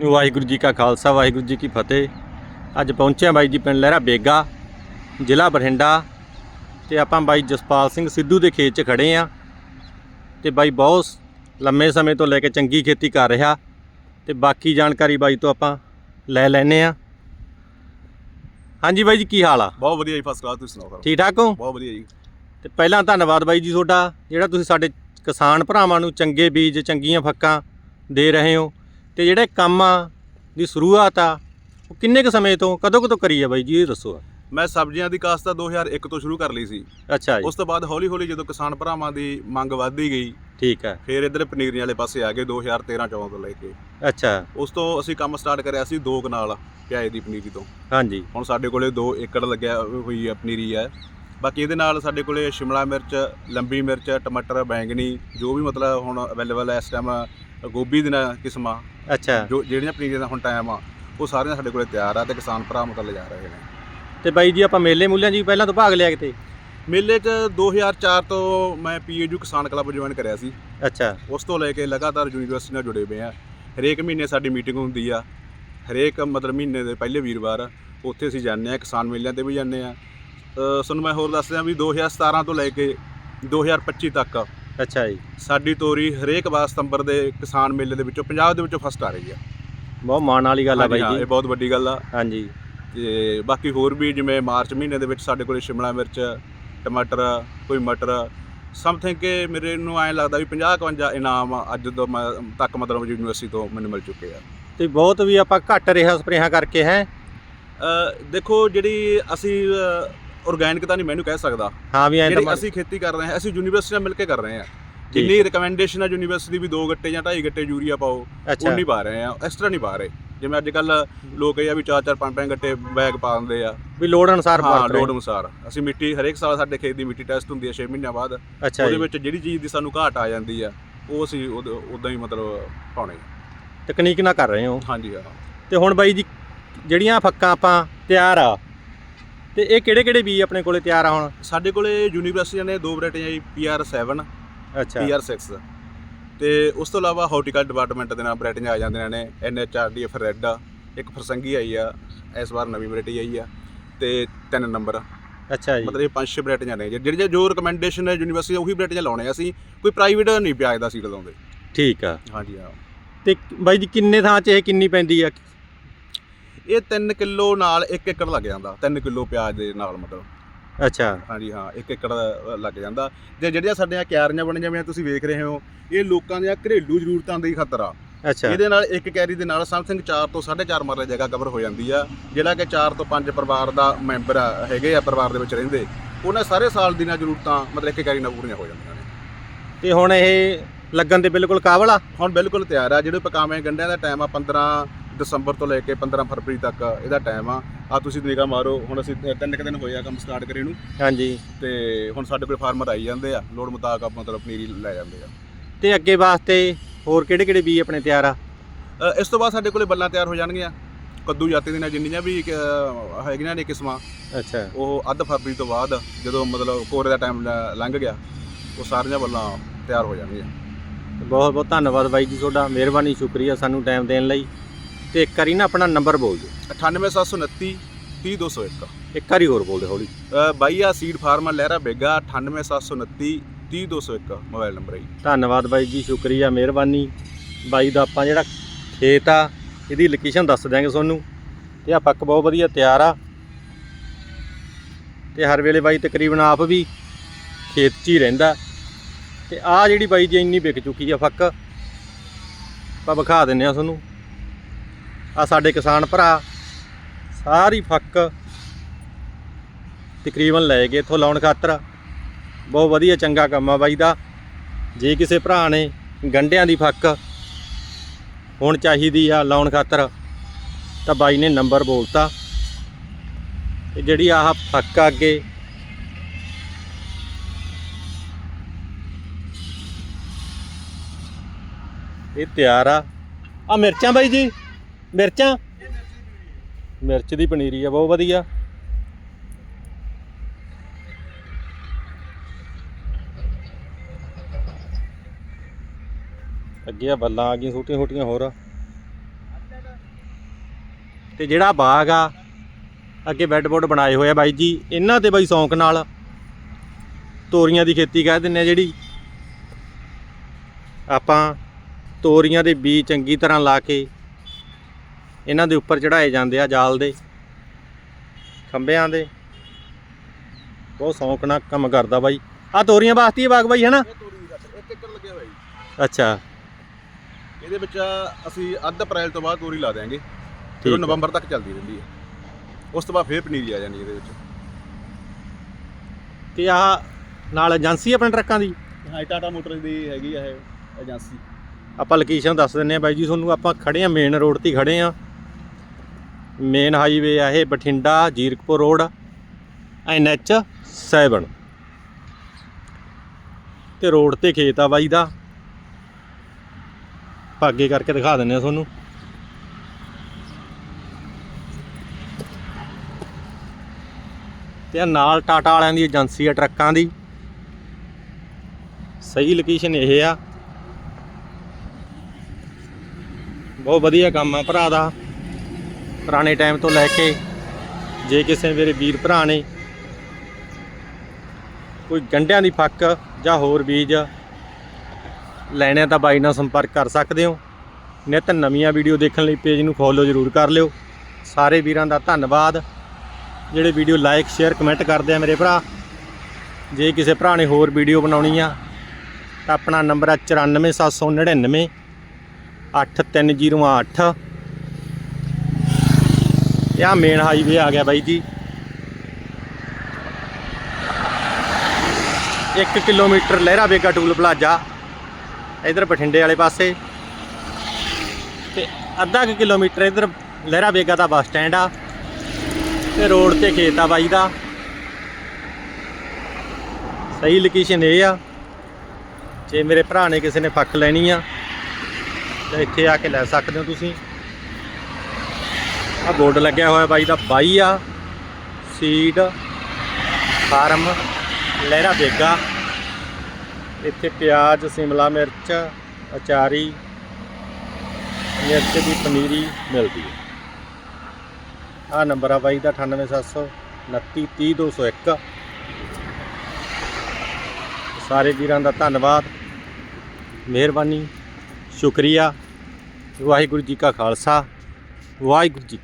ਵਾਹਿਗੁਰੂ ਜੀ ਕਾ ਖਾਲਸਾ ਵਾਹਿਗੁਰੂ ਜੀ ਕੀ ਫਤਿਹ। ਅੱਜ ਪਹੁੰਚਿਆ ਬਾਈ ਜੀ ਪਿੰਡ ਲਹਿਰਾ ਬੇਗਾ ਜ਼ਿਲ੍ਹਾ ਬਠਿੰਡਾ। ਤੇ ਆਪਾਂ ਬਾਈ ਜਸਪਾਲ ਸਿੰਘ ਸਿੱਧੂ ਦੇ ਖੇਤ 'ਚ ਖੜੇ ਆ ਤੇ ਬਾਈ ਬਹੁਤ ਲੰਮੇ ਸਮੇਂ ਤੋਂ ਲੈ ਕੇ ਚੰਗੀ ਖੇਤੀ ਕਰ ਰਿਹਾ। ਤੇ ਬਾਕੀ ਜਾਣਕਾਰੀ ਬਾਈ ਤੋਂ ਆਪਾਂ ਲੈ ਲੈਨੇ ਆ ਹਾਂਜੀ ਬਾਈ ਜੀ ਕੀ ਹਾਲ ਆ? ਬਹੁਤ ਵਧੀਆ ਜੀ ਫਸਟ ਕਲਾਸ ਤੁਸੀਂ ਸੁਣਾਓ ਠੀਕ ਠਾਕ ਹੋ? ਬਹੁਤ ਵਧੀਆ ਜੀ। ਤੇ ਪਹਿਲਾਂ ਧੰਨਵਾਦ ਬਾਈ ਜੀ ਤੁਹਾਡਾ ਜਿਹੜਾ ਤੁਸੀਂ ਸਾਡੇ ਕਿਸਾਨ ਭਰਾਵਾਂ ਨੂੰ ਚੰਗੇ ਬੀਜ ਚੰਗੀਆਂ ਫੱਕਾਂ ਦੇ ਰਹੇ ਹੋ। ਤੇ ਜਿਹੜੇ ਕੰਮ ਆ ਦੀ ਸ਼ੁਰੂਆਤ ਆ ਉਹ ਕਿੰਨੇ ਕੁ ਸਮੇਂ ਤੋਂ ਕਦੋਂ ਕਦੋਂ ਕਰੀ ਆ ਬਾਈ ਜੀ ਇਹ ਦੱਸੋ ਮੈਂ ਸਬਜ਼ੀਆਂ ਦੀ ਕਾਸ਼ਤ ਤਾਂ 2001 ਤੋਂ ਸ਼ੁਰੂ ਕਰ ਲਈ ਸੀ। ਅੱਛਾ ਜੀ। ਉਸ ਤੋਂ ਬਾਅਦ ਹੌਲੀ ਹੌਲੀ ਜਦੋਂ ਕਿਸਾਨ ਭਰਾਵਾਂ ਦੀ ਮੰਗ ਵੱਧਦੀ ਗਈ ਠੀਕ ਹੈ ਫਿਰ ਇੱਧਰ ਪਨੀਰੀਆਂ ਵਾਲੇ ਪਾਸੇ ਆ ਗਏ 2013 14 ਤੋਂ ਲੈ ਕੇ। ਅੱਛਾ। ਉਸ ਤੋਂ ਅਸੀਂ ਕੰਮ ਸਟਾਰਟ ਕਰਿਆ ਸੀ ਦੋ ਕਨਾਲ ਪਿਆਏ ਦੀ ਪਨੀਰੀ ਤੋਂ। ਹਾਂਜੀ। ਹੁਣ ਸਾਡੇ ਕੋਲੇ 2 ਏਕੜ ਲੱਗਿਆ ਹੋਈ ਹੈ ਪਨੀਰੀ ਹੈ ਬਾਕੀ ਇਹਦੇ ਨਾਲ ਸਾਡੇ ਕੋਲੇ ਸ਼ਿਮਲਾ ਮਿਰਚ ਲੰਬੀ ਮਿਰਚ ਟਮਾਟਰ ਬੈਂਗਣੀ ਜੋ ਵੀ ਮਤਲਬ ਹੁਣ ਅਵੇਲੇਬਲ ਹੈ ਇਸ ਟਾਈਮ ਗੋਭੀ ਦੀਆਂ ਕਿਸਮਾਂ ਅੱਛਾ। ਜੋ ਜਿਹੜੀਆਂ ਪਨੀਰੀਆਂ ਦਾ ਹੁਣ ਟਾਈਮ ਆ ਉਹ ਸਾਰੀਆਂ ਸਾਡੇ ਕੋਲੇ ਤਿਆਰ ਆ ਤੇ ਕਿਸਾਨ ਭਰਾ ਮਤਲਬ ਲਿਜਾ ਰਹੇ ਨੇ। ਤੇ ਬਾਈ ਜੀ ਆਪਾਂ ਮੇਲੇ ਮੂਲਿਆਂ ਵੀ ਪਹਿਲਾਂ ਤੋਂ ਭਾਗ ਲਿਆ ਕਿਤੇ? ਮੇਲੇ 'ਚ 2004 ਤੋਂ ਮੈਂ ਪੀਏਯੂ ਕਿਸਾਨ ਕਲੱਬ ਜੁਆਇਨ ਕਰਿਆ ਸੀ। ਅੱਛਾ। ਉਸ ਤੋਂ ਲੈ ਕੇ ਲਗਾਤਾਰ ਯੂਨੀਵਰਸਿਟੀ ਨਾਲ ਜੁੜੇ ਹੋਏ ਆ। ਹਰੇਕ ਮਹੀਨੇ ਸਾਡੀ ਮੀਟਿੰਗ ਹੁੰਦੀ ਆ। ਹਰੇਕ ਮਤਲਬ ਮਹੀਨੇ ਦੇ ਪਹਿਲੇ ਵੀਰਵਾਰ ਉੱਥੇ ਅਸੀਂ ਜਾਂਦੇ ਆ ਕਿਸਾਨ ਮੇਲਿਆਂ ਤੇ ਵੀ ਜਾਂਦੇ ਆ। ਤੁਹਾਨੂੰ ਮੈਂ ਹੋਰ ਦੱਸ ਦਿਆਂ ਵੀ 2017 ਤੋਂ ਲੈ ਕੇ 2025 ਤੱਕ ਅੱਛਾ ਜੀ। ਸਾਡੀ ਤੋਰੀ ਹਰੇਕ ਵਾਰ ਸਤੰਬਰ ਦੇ ਕਿਸਾਨ ਮੇਲੇ ਦੇ ਵਿੱਚੋਂ ਪੰਜਾਬ ਦੇ ਵਿੱਚੋਂ ਫਸਟ ਆ ਰਹੀ ਆ। ਬਹੁਤ ਮਾਣ ਵਾਲੀ ਗੱਲ ਆ ਬਾਈ ਜੀ। ਇਹ ਬਹੁਤ ਵੱਡੀ ਗੱਲ ਆ। ਹਾਂਜੀ। ਤੇ ਬਾਕੀ ਹੋਰ ਵੀ ਜਿਵੇਂ ਮਾਰਚ ਮਹੀਨੇ ਦੇ ਵਿੱਚ ਸਾਡੇ ਕੋਲੇ ਸ਼ਿਮਲਾ ਮਿਰਚ ਟਮਾਟਰ ਕੋਈ ਮਟਰ ਸਮਥਿੰਗ ਕਿ ਮੇਰੇ ਨੂੰ ਐਂ ਲੱਗਦਾ ਵੀ 50 51 ਇਨਾਮ ਅੱਜ ਤੋਂ ਤੱਕ ਮਤਲਬ ਯੂਨੀਵਰਸਿਟੀ ਤੋਂ ਮੈਨੂੰ ਮਿਲ ਚੁੱਕੇ ਆ। ਤੇ ਬਹੁਤ ਵੀ ਆਪਾਂ ਘੱਟ ਰਿਹਾ ਸਪਰੇਹਾਂ ਕਰਕੇ ਹੈ? ਦੇਖੋ ਜਿਹੜੀ ਅਸੀਂ ਆਰਗੈਨਿਕ ਤਾਂ ਨਹੀਂ ਮੈਨੂੰ ਕਹਿ ਸਕਦਾ। ਹਾਂ ਵੀ ਐਂ ਜਿਹੜੀ ਤਾਂ ਅਸੀਂ ਖੇਤੀ ਕਰ ਰਹੇ ਹਾਂ ਅਸੀਂ ਯੂਨੀਵਰਸਿਟੀ ਨਾਲ ਮਿਲ ਕੇ ਕਰ ਰਹੇ ਹਾਂ। ਜਿੰਨੀ ਰਿਕਮੈਂਡੇਸ਼ਨ ਹੈ ਯੂਨੀਵਰਸਿਟੀ ਵੀ 2 ਗੱਟੇ ਜਾਂ 2.5 ਗੱਟੇ ਯੂਰੀਆ ਪਾਓ ਉਨੀ ਪਾ ਰਹੇ ਆ ਤਰ੍ਹਾਂ ਨਹੀਂ ਪਾ ਰਹੇ। ਜਿਵੇਂ ਅੱਜ ਕੱਲ ਲੋਕ ਇਹ ਆ ਵੀ 4-4 5-5 ਗੱਟੇ ਬੈਗ ਪਾ ਦਿੰਦੇ ਆ। ਵੀ ਲੋੜ ਅਨੁਸਾਰ ਹਾਂ ਵਰਤ ਰਹੇ। ਲੋਡ ਅਨੁਸਾਰ। ਅਸੀਂ ਮਿੱਟੀ ਹਰੇਕ ਸਾਲ ਸਾਡੇ ਖੇਤ ਦੀ ਮਿੱਟੀ ਟੈਸਟ ਹੁੰਦੀ ਹੈ 6 ਮਹੀਨਿਆਂ ਬਾਅਦ। ਉਹਦੇ ਵਿੱਚ ਜਿਹੜੀ ਚੀਜ਼ ਦੀ ਸਾਨੂੰ ਘਾਟ ਆ ਜਾਂਦੀ ਆ ਉਹ ਅਸੀਂ ਉਦਾਂ ਹੀ ਮਤਲਬ ਪਾਉਣੇ ਤਕਨੀਕ ਨਾਲ ਕਰ ਰਹੇ ਹੋ। ਹਾਂਜੀ ਹਾਂ। ਤੇ ਹੁਣ ਬਾਈ ਜੀ ਜਿਹੜੀਆਂ ਫੱਕਾਂ ਆਪਾਂ ਤਿਆਰ ਆ ਤੇ ਇਹ ਕਿਹੜੇ ਕਿਹੜੇ ਬੀਜ ਆਪਣੇ ਕੋਲੇ ਤਿਆਰ ਆ ਹੁਣ? ਸਾਡੇ ਕੋਲੇ ਯੂਨੀਵਰਸਿਟੀਆਂ ਨੇ ਦੋ ਵੈਰਾਈਟੀਆਂ ਜੀ PR7 ਅੱਛਾ। PR6 ਤੇ ਉਸ ਤੋਂ ਇਲਾਵਾ ਹਾਰਟੀਕਲਚਰ ਡਿਪਾਰਟਮੈਂਟ ਦੇ ਨਾਲ ਵੈਰਾਈਟੀਆਂ ਆ ਜਾਂਦੀਆਂ ਨੇ NHRDF ਰੈੱਡ ਇੱਕ ਫਰਸੰਗੀ ਆਈ ਆ ਇਸ ਵਾਰ ਨਵੀਂ ਵੈਰਾਈਟੀ ਆਈ ਆ ਤੇ ਤਿੰਨ ਨੰਬਰ। ਅੱਛਾ ਜੀ। ਮਤਲਬ ਇਹ ਪੰਜ ਛੇ ਵੈਰਾਈਟੀਆਂ ਨੇ ਜਿਹੜੀਆਂ ਜੋ ਰਿਕਮੈਂਡੇਸ਼ਨ ਹੈ ਯੂਨੀਵਰਸਿਟੀ ਉਹੀ ਵੈਰਾਈਟੀਆਂ ਲਾਉਣੇ ਆ ਅਸੀਂ ਕੋਈ ਪ੍ਰਾਈਵੇਟ ਨਹੀਂ ਪਿਆਜ ਦਾ ਸੀਡ ਲਾਉਂਦੇ। ਠੀਕ ਆ। ਹਾਂਜੀ ਹਾਂ। ਤੇ ਬਾਈ ਜੀ ਕਿੰਨੇ ਥਾਂ 'ਚ ਇਹ ਕਿੰਨੀ ਪੈਂਦੀ ਆ? ਇਹ 3 ਕਿਲੋ ਨਾਲ 1 ਏਕੜ ਲੱਗ ਜਾਂਦਾ 3 ਕਿਲੋ ਪਿਆਜ਼ ਦੇ ਨਾਲ ਮਤਲਬ। ਅੱਛਾ। ਹਾਂਜੀ ਹਾਂ 1 ਏਕੜ ਲੱਗ ਜਾਂਦਾ। ਤੇ ਜਿਹੜੀਆਂ ਸਾਡੀਆਂ ਕਿਆਰੀਆਂ ਬਣ ਜਾਂਦੀਆਂ ਤੁਸੀਂ ਵੇਖ ਰਹੇ ਹੋ ਇਹ ਲੋਕਾਂ ਦੀਆਂ ਘਰੇਲੂ ਜ਼ਰੂਰਤਾਂ ਦੀ ਖਾਤਰ ਆ। ਅੱਛਾ। ਇਹਦੇ ਨਾਲ ਇੱਕ ਕੈਰੀ ਦੇ ਨਾਲ ਸਮਥਿੰਗ 4 ਤੋਂ 4.5 ਮਰਲੇ ਜਗ੍ਹਾ ਕਵਰ ਹੋ ਜਾਂਦੀ ਆ ਜਿਹੜਾ ਕਿ 4 ਤੋਂ 5 ਪਰਿਵਾਰ ਦਾ ਮੈਂਬਰ ਹੈਗੇ ਆ ਪਰਿਵਾਰ ਦੇ ਵਿੱਚ ਰਹਿੰਦੇ। ਉਹਨਾਂ ਸਾਰੇ ਸਾਲ ਦੀਆਂ ਜ਼ਰੂਰਤਾਂ ਮਤਲਬ ਇੱਕ ਕੈਰੀ ਨਾਲ ਪੂਰੀਆਂ ਹੋ ਜਾਂਦੀਆਂ ਨੇ। ਤੇ ਹੁਣ ਇਹ ਲੱਗਣ ਦੇ ਬਿਲਕੁਲ ਕਾਬਲ ਆ? ਹੁਣ ਬਿਲਕੁਲ ਤਿਆਰ ਆ ਜਿਹੜੇ ਪਕਾਵੇਂ ਗੰਡਿਆਂ ਦਾ ਟਾਈਮ ਆ 15 ਦਸੰਬਰ ਤੋਂ ਲੈ ਕੇ 15 ਫਰਵਰੀ ਤੱਕ ਇਹਦਾ ਟਾਈਮ ਆ। ਆ ਤੁਸੀਂ ਨਿਗਾਹ ਮਾਰੋ ਹੁਣ ਅਸੀਂ ਤਿੰਨ ਕੁ ਦਿਨ ਹੋਏ ਆ ਕੰਮ ਸਟਾਰਟ ਕਰੇ ਨੂੰ। ਹਾਂਜੀ। ਤੇ ਹੁਣ ਸਾਡੇ ਕੋਲ ਫਾਰਮਰ ਆਈ ਜਾਂਦੇ ਆ। ਲੋੜ ਮੁਤਾਬਕ ਮਤਲਬ ਪਨੀਰੀ ਲੈ ਜਾਂਦੇ ਆ। ਤੇ ਅੱਗੇ ਵਾਸਤੇ ਹੋਰ ਕਿਹੜੇ ਕਿਹੜੇ ਬੀਜ ਆਪਣੇ ਤਿਆਰ ਆ? ਅ, ਇਸ ਤੋਂ ਬਾਅਦ ਸਾਡੇ ਕੋਲੇ ਬੱਲਾਂ ਤਿਆਰ ਹੋ ਜਾਣਗੀਆਂ। ਕੱਦੂ ਜਾਤੀ ਦੀਆਂ ਜਿੰਨੀਆਂ ਵੀ ਅ, ਹੈਗੀਆਂ ਨੇ ਕਿਸਮਾਂ ਅੱਛਾ। ਉਹ ਅੱਧ ਫਰਵਰੀ ਤੋਂ ਬਾਅਦ ਜਦੋਂ ਮਤਲਬ ਕੋਰੇ ਦਾ ਟਾਈਮ ਲੰਘ ਗਿਆ ਉਹ ਸਾਰੀਆਂ ਬੱਲਾਂ ਤਿਆਰ ਹੋ ਜਾਣਗੀਆਂ। ਬਹੁਤ ਬਹੁਤ ਧੰਨਵਾਦ ਬਾਈ ਜੀ ਤੁਹਾਡਾ। ਮਿਹਰਬਾਨੀ ਸ਼ੁਕਰੀਆ ਸਾਨੂੰ ਟਾਈਮ ਦੇਣ ਲਈ। ਤੇ ਇੱਕ ਵਾਰੀ ਨਾ ਆਪਣਾ ਨੰਬਰ ਬੋਲ ਦਿਓ। 98729 30201 ਇੱਕ। ਵਾਰੀ ਹੋਰ ਬੋਲ ਦਿਓ ਹੌਲੀ। ਬਾਈ ਆ seed farmer Lehra Bega 98729 30201 mobile number ਹੈ ਜੀ। ਧੰਨਵਾਦ ਬਾਈ ਜੀ ਸ਼ੁਕਰੀਆ ਮਿਹਰਬਾਨੀ। ਬਾਈ ਦਾ ਆਪਾਂ ਜਿਹੜਾ ਖੇਤ ਆ ਇਹਦੀ ਲੋਕੇਸ਼ਨ ਦੱਸ ਦਿਆਂਗੇ ਤੁਹਾਨੂੰ। ਤੇ ਆ ਪੱਕ ਬਹੁਤ ਵਧੀਆ ਤਿਆਰ ਆ। ਤੇ ਹਰ ਵੇਲੇ ਬਾਈ ਤਕਰੀਬਨ ਆਪ ਵੀ ਖੇਤ 'ਚ ਹੀ ਰਹਿੰਦਾ। ਤੇ ਆ ਜਿਹੜੀ ਬਾਈ ਜੀ ਇੰਨੀ ਵਿਕ ਚੁੱਕੀ ਆ ਫੱਕ ਆਪਾਂ ਵਿਖਾ ਦਿੰਨੇ ਆ ਤੁਹਾਨੂੰ। ਆ ਸਾਡੇ ਕਿਸਾਨ ਭਰਾ, ਸਾਰੀ ਫੱਕ ਤਕਰੀਬਨ ਲੈ ਗਏ ਇੱਥੋਂ ਲਾਉਣ ਖਾਤਰ। ਬਹੁਤ ਵਧੀਆ ਚੰਗਾ ਕੰਮ ਆ ਬਾਈ ਦਾ। ਜੇ ਕਿਸੇ ਭਰਾ ਨੇ ਗੰਡਿਆਂ ਦੀ ਫੱਕ ਹੁਣ ਚਾਹੀਦੀ ਆ ਲਾਉਣ ਖਾਤਰ, ਤਾਂ ਬਾਈ ਨੇ ਨੰਬਰ ਬੋਲਤਾ। ਤੇ ਜਿਹੜੀ ਆਹ ਫੱਕ ਆ ਅੱਗੇ, ਇਹ ਤਿਆਰ ਆ। ਆ ਮਿਰਚਾਂ ਬਾਈ ਜੀ? ਮਿਰਚਾਂ? ਮਿਰਚ ਦੀ ਪਨੀਰੀ ਆ, ਬਹੁਤ ਵਧੀਆ। ਅੱਗੇ ਆ ਬੱਲਾਂ ਆ ਗਈਆਂ, ਛੋਟੀਆਂ ਛੋਟੀਆਂ ਹੋਰ। ਤੇ ਜਿਹੜਾ ਬਾਗ ਆ, ਅੱਗੇ ਬੈੱਡ ਬੋਰਡ ਬਣਾਏ ਹੋਏ ਆ ਬਾਈ ਜੀ, ਇਹਨਾਂ ਤੇ ਬਾਈ ਸ਼ੌਂਕ ਨਾਲ ਤੋਰੀਆਂ ਦੀ ਖੇਤੀ ਕਹਿ ਦਿੰਨੇ ਆ ਜਿਹੜੀ। ਆਪਾਂ ਤੋਰੀਆਂ ਦੇ ਬੀਜ ਚੰਗੀ ਤਰ੍ਹਾਂ ਲਾ ਕੇ ਇਹਨਾਂ ਦੇ ਉੱਪਰ ਚੜਾਏ ਜਾਂਦੇ ਆ ਜਾਲ ਦੇ ਖੰਭਿਆਂ ਦੇ। ਬਹੁਤ ਸ਼ੌਂਕ ਨਾਲ ਕੰਮ ਕਰਦਾ ਬਾਈ। ਆ ਤੋਰੀਆਂ ਵਾਸਤੇ ਹੀ ਬਾਗ ਬਾਈ ਹੈ ਨਾ ਇਹ ਤੋਰੀ ਦੀ ਘੱਟ 1 ਏਕੜ ਲੱਗਿਆ ਹੋਇਆ ਜੀ ਅੱਛਾ। ਇਹਦੇ ਵਿੱਚ ਅਸੀਂ ਅੱਧ ਅਪ੍ਰੈਲ ਤੋਂ ਬਾਅਦ ਤੋਰੀ ਲਾ ਦਿਆਂਗੇ। ਠੀਕ ਫਿਰ ਹੈ। ਉਹ ਨਵੰਬਰ ਤੱਕ ਚੱਲਦੀ ਰਹਿੰਦੀ ਹੈ ਉਸ ਤੋਂ ਬਾਅਦ ਫੇਰ ਪਨੀਰੀ ਆ ਜਾਂਦੀ ਇਹਦੇ ਵਿੱਚ। ਤੇ ਆ ਨਾਲ ਏਜੰਸੀ ਆਪਣੇ ਟਰੱਕਾਂ ਦੀ? ਹਾਂ ਟਾਟਾ ਮੋਟਰਸ ਦੀ ਹੈਗੀ ਆ ਇਹ ਏਜੰਸੀ। ਆਪਾਂ ਲੋਕੇਸ਼ਨ ਦੱਸ ਦਿੰਨੇ ਆ ਬਾਈ ਜੀ ਤੁਹਾਨੂੰ। ਆਪਾਂ ਖੜੇ ਆ ਮੇਨ ਰੋਡ ਤੇ ਹੀ ਖੜੇ ਆ। ਮੇਨ ਹਾਈਵੇ ਆ ਇਹ ਬਠਿੰਡਾ, ਜੀਰਕਪੁਰ ਰੋਡ, ਐਨਐਚ 7 ਤੇ ਰੋਡ ਤੇ ਖੇਤ ਆ ਬਾਈ ਦਾ। ਆਪਾਂ ਕਰਕੇ ਦਿਖਾ ਦਿੰਨੇ ਆ ਤੁਹਾਨੂੰ। ਤੇ ਨਾਲ ਟਾਟਾ ਵਾਲਿਆਂ ਦੀ ਏਜੰਸੀ ਆ ਟਰੱਕਾਂ ਦੀ। ਸਹੀ ਲੋਕੇਸ਼ਨ ਇਹ ਆ। ਬਹੁਤ ਵਧੀਆ ਕੰਮ ਆ ਭਰਾ ਦਾ। ਪੁਰਾਣੇ ਟਾਈਮ ਤੋਂ ਲੈ ਕੇ ਜੇ ਕਿਸੇ ਮੇਰੇ ਵੀਰ ਭਰਾ ਨੇ ਕੋਈ ਗੰਢਿਆਂ ਦੀ ਫੱਕ ਜਾਂ ਹੋਰ ਬੀਜ ਲੈਣੇ ਆ ਤਾਂ ਬਾਈ ਨਾਲ ਸੰਪਰਕ ਕਰ ਸਕਦੇ ਹੋ। ਨਿਤ ਨਵੀਆਂ ਵੀਡੀਓ ਦੇਖਣ ਲਈ ਪੇਜ ਨੂੰ ਫੋਲੋ ਜ਼ਰੂਰ ਕਰ ਲਿਓ। ਸਾਰੇ ਵੀਰਾਂ ਦਾ ਧੰਨਵਾਦ। ਜਿਹੜੇ ਵੀਡੀਓ ਲਾਈਕ ਸ਼ੇਅਰ ਕਮੈਂਟ ਕਰਦੇ ਆ ਮੇਰੇ ਭਰਾ। ਜੇ ਕਿਸੇ ਭਰਾ ਨੇ ਹੋਰ ਵੀਡੀਓ ਬਣਾਉਣੀ ਆ, ਤਾਂ ਆਪਣਾ ਨੰਬਰ ਹੈ 94799 8308 ਇਹ ਆ ਮੇਨ ਹਾਈਵੇ ਆ ਗਿਆ ਬਾਈ ਜੀ। 1 kilometre Lehra Bega toll plaza, ਇਧਰ ਬਠਿੰਡੇ ਵਾਲੇ ਪਾਸੇ। ਤੇ ਅੱਧਾ ਕੁ ਕਿਲੋਮੀਟਰ ਇਧਰ ਲਹਿਰਾ ਬੇਗਾ ਦਾ ਬੱਸ ਸਟੈਂਡ ਆ। ਤੇ ਰੋਡ ਤੇ ਖੇਤ ਆ ਬਾਈ ਦਾ। ਸਹੀ ਲੋਕੇਸ਼ਨ ਇਹ ਆ। ਜੇ ਮੇਰੇ ਭਰਾ ਨੇ ਕਿਸੇ ਨੇ ਫੱਕ ਲੈਣੀ ਆ, ਤਾਂ ਇੱਥੇ ਆ ਕੇ ਲੈ ਸਕਦੇ ਹੋ ਤੁਸੀਂ। ਆ ਬੋਰਡ ਲੱਗਿਆ ਹੋਇਆ ਬਾਈ ਦਾ, ਬਾਈ ਆ। Seed, farm, Lehra Bega. ਇੱਥੇ ਪਿਆਜ਼, ਸ਼ਿਮਲਾ ਮਿਰਚ, ਅਚਾਰੀ, ਮਿਰਚ ਦੀ ਪਨੀਰੀ ਮਿਲਦੀ ਹੈ। ਆ ਨੰਬਰ ਆ ਬਾਈ ਦਾ 98729 30201 ਸਾਰੇ ਵੀਰਾਂ ਦਾ ਧੰਨਵਾਦ। ਮਿਹਰਬਾਨੀ। ਸ਼ੁਕਰੀਆ। ਵਾਹਿਗੁਰੂ ਜੀ ਕਾ ਖਾਲਸਾ। ਵਾਹਿਗੁਰੂ ਜੀ